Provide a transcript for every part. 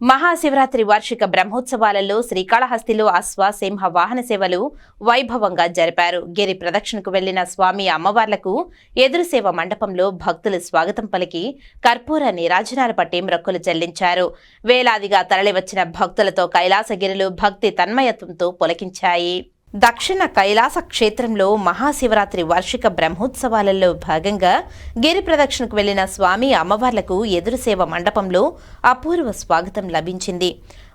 మహాశివరాత్రి వార్షిక బ్రహ్మోత్సవాలలో శ్రీకాళహస్తిలో అశ్వ సింహ వాహన సేవలు వైభవంగా జరిపారు. గిరి ప్రదక్షిణకు వెళ్ళిన స్వామి అమ్మవార్లకు ఎదురుసేవ మండపంలో భక్తులు స్వాగతం పలికి కర్పూర నీరాజనాలు పట్టి మ్రొక్కులు చెల్లించారు. వేలాదిగా తరలివచ్చిన భక్తులతో కైలాసగిరిలు భక్తి తన్మయత్వంతో పొలకించాయి. దక్షిణ కైలాస క్షేత్రంలో మహాశివరాత్రి వార్షిక బ్రహ్మోత్సవాలలో భాగంగా గిరి ప్రదక్షిణకు వెళ్ళిన స్వామి అమ్మవార్లకు ఎదురుసేవ మండపంలో అపూర్వ స్వాగతం లభించింది.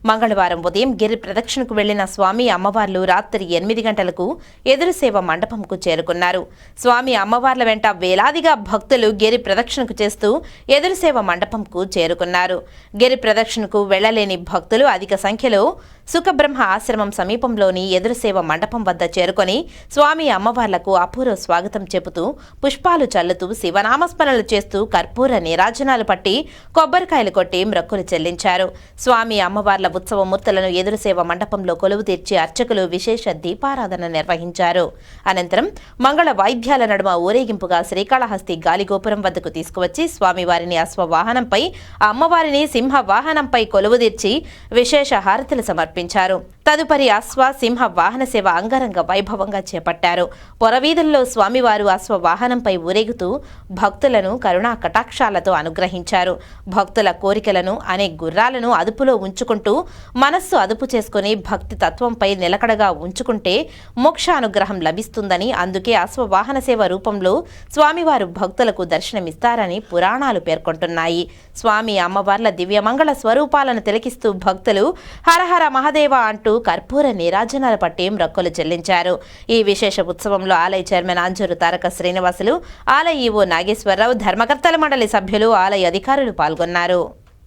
మంగళవారం ఉదయం గిరి ప్రదక్షిణకు వెళ్ళిన స్వామి అమ్మవార్లు రాత్రి ఎనిమిది గంటలకు ఎదురుసేవ మండపంకు చేరుకున్నారు. స్వామి అమ్మవార్ల వెంట వేలాదిగా భక్తులు గిరి ప్రదక్షిణకు చేస్తూ ఎదురుసేవ మండపంకు చేరుకున్నారు. గిరి ప్రదక్షిణకు వెళ్ళలేని భక్తులు అధిక సంఖ్యలో సుఖబ్రహ్మ ఆశ్రమం సమీపంలోని ఎదురుసేవ మండపం వద్ద చేరుకొని స్వామి అమ్మవార్లకు అపూర్వ స్వాగతం చెబుతూ పుష్పాలు చల్లుతూ శివనామస్మరణలు చేస్తూ కర్పూర నీరాజనాలు పట్టి కొబ్బరికాయలు కొట్టి మ్రక్కులు చెల్లించారు. స్వామి అమ్మవార్ల ఉత్సవమూర్తులను ఎదురుసేవ మండపంలో కొలువు తీర్చి అర్చకులు విశేష దీపారాధన నిర్వహించారు. అనంతరం మంగళ వాయిద్యాల నడుమ ఊరేగింపుగా శ్రీకాళహస్తి గాలిగోపురం వద్దకు తీసుకువచ్చి స్వామివారిని అశ్వవాహనంపై అమ్మవారిని సింహ వాహనంపై కొలువు తీర్చి విశేష హారతులు సమర్పించారు pincharon. తదుపరి అశ్వసింహ వాహన సేవ అంగరంగ వైభవంగా చేపట్టారు. పొరవీధుల్లో స్వామివారు అశ్వ వాహనంపై ఊరేగుతూ భక్తులను కరుణా కటాక్షాలతో అనుగ్రహించారు. భక్తుల కోరికలను అనే గుర్రాలను అదుపులో ఉంచుకుంటూ మనస్సు అదుపు చేసుకుని భక్తి తత్వంపై నిలకడగా ఉంచుకుంటే మోక్షానుగ్రహం లభిస్తుందని అందుకే అశ్వ వాహన సేవ రూపంలో స్వామివారు భక్తులకు దర్శనమిస్తారని పురాణాలు పేర్కొంటున్నాయి. స్వామి అమ్మవార్ల దివ్యమంగళ స్వరూపాలను తిలకిస్తూ భక్తులు హరహర మహదేవ అంటూ కర్పూర నీరాజనాల పట్టి మ్రొక్కలు చెల్లించారు. ఈ విశేష ఉత్సవంలో ఆలయ చైర్మన్ అంజూరు తారక శ్రీనివాసులు ఆలయ ఈవో నాగేశ్వరరావు ధర్మకర్తల మండలి సభ్యులు ఆలయ అధికారులు పాల్గొన్నారు.